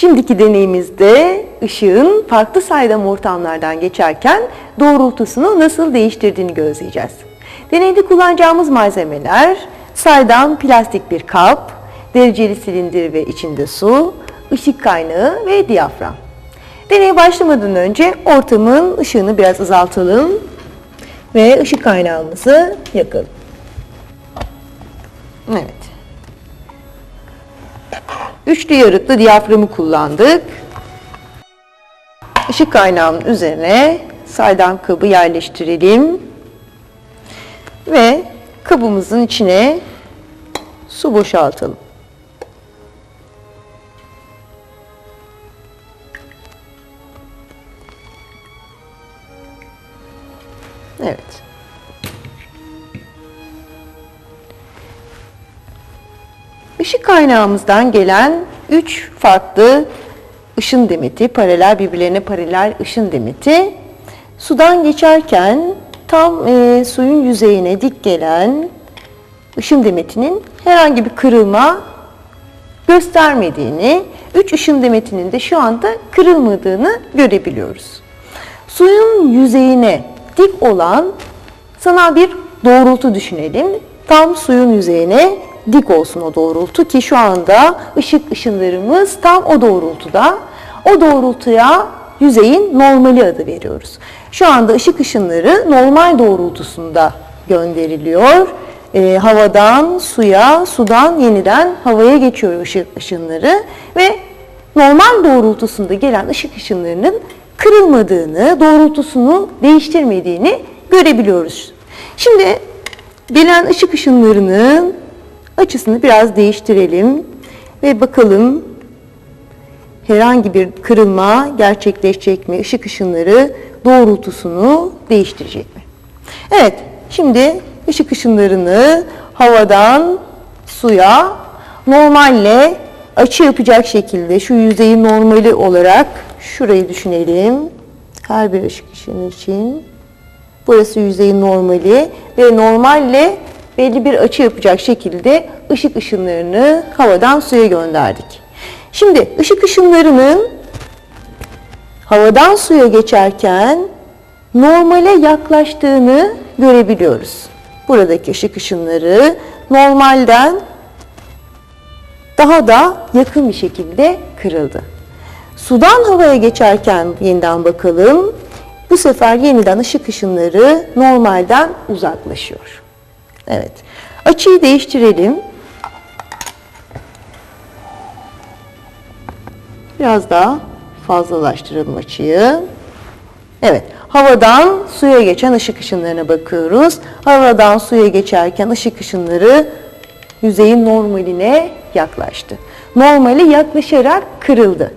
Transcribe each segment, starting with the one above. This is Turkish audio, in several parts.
Şimdiki deneyimizde ışığın farklı saydam ortamlardan geçerken doğrultusunu nasıl değiştirdiğini gözleyeceğiz. Deneyde kullanacağımız malzemeler saydam plastik bir kap, dereceli silindir ve içinde su, ışık kaynağı ve diyafram. Deneye başlamadan önce ortamın ışığını biraz azaltalım ve ışık kaynağımızı yakalım. Evet. Üçlü yarıklı diyaframı kullandık. Işık kaynağının üzerine saydam kabı yerleştirelim. Ve kabımızın içine su boşaltalım. Evet. Işık kaynağımızdan gelen üç farklı ışın demeti, paralel birbirlerine paralel ışın demeti sudan geçerken tam e, suyun yüzeyine dik gelen ışın demetinin herhangi bir kırılma göstermediğini, üç ışın demetinin de şu anda kırılmadığını görebiliyoruz. Suyun yüzeyine dik olan sanal bir doğrultu düşünelim. Tam suyun yüzeyine dik olsun o doğrultu ki şu anda ışık ışınlarımız tam o doğrultuda. O doğrultuya yüzeyin normali adı veriyoruz. Şu anda ışık ışınları normal doğrultusunda gönderiliyor. Ee, havadan suya, sudan yeniden havaya geçiyor ışık ışınları ve normal doğrultusunda gelen ışık ışınlarının kırılmadığını, doğrultusunu değiştirmediğini görebiliyoruz. Şimdi gelen ışık ışınlarının açısını biraz değiştirelim ve bakalım herhangi bir kırılma gerçekleşecek mi? Işık ışınları doğrultusunu değiştirecek mi? Evet, şimdi ışık ışınlarını havadan suya normalle açı yapacak şekilde şu yüzeyin normali olarak şurayı düşünelim. Her bir ışık ışını için. Burası yüzeyin normali ve normalle belli bir açı yapacak şekilde ışık ışınlarını havadan suya gönderdik. Şimdi ışık ışınlarının havadan suya geçerken normale yaklaştığını görebiliyoruz. Buradaki ışık ışınları normalden daha da yakın bir şekilde kırıldı. Sudan havaya geçerken yeniden bakalım. Bu sefer yeniden ışık ışınları normalden uzaklaşıyor. Evet. Açıyı değiştirelim. Biraz daha fazlalaştıralım açıyı. Evet. Havadan suya geçen ışık ışınlarına bakıyoruz. Havadan suya geçerken ışık ışınları yüzeyin normaline yaklaştı. Normali yaklaşarak kırıldı.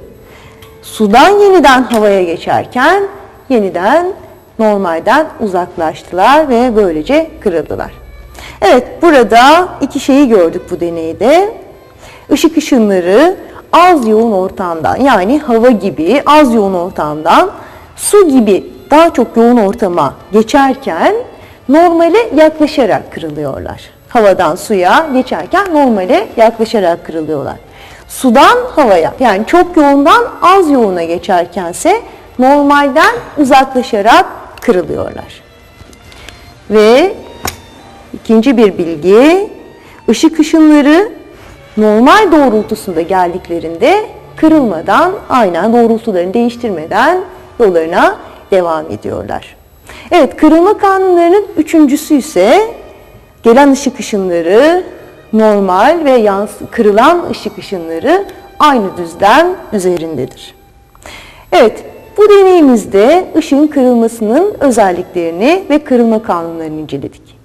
Sudan yeniden havaya geçerken yeniden normalden uzaklaştılar ve böylece kırıldılar. Evet, burada iki şeyi gördük bu deneyde. Işık ışınları az yoğun ortamdan yani hava gibi az yoğun ortamdan su gibi daha çok yoğun ortama geçerken normale yaklaşarak kırılıyorlar. Havadan suya geçerken normale yaklaşarak kırılıyorlar. Sudan havaya yani çok yoğundan az yoğuna geçerkense normalden uzaklaşarak kırılıyorlar. Ve ikinci bir bilgi, ışık ışınları normal doğrultusunda geldiklerinde kırılmadan, aynen doğrultularını değiştirmeden yollarına devam ediyorlar. Evet, kırılma kanunlarının üçüncüsü ise gelen ışık ışınları normal ve yans kırılan ışık ışınları aynı düzlem üzerindedir. Evet, bu deneyimizde ışığın kırılmasının özelliklerini ve kırılma kanunlarını inceledik.